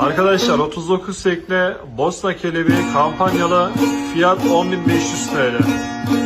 Arkadaşlar 39 tekne Bosna kelebeği kampanyalı fiyat 10.500 TL.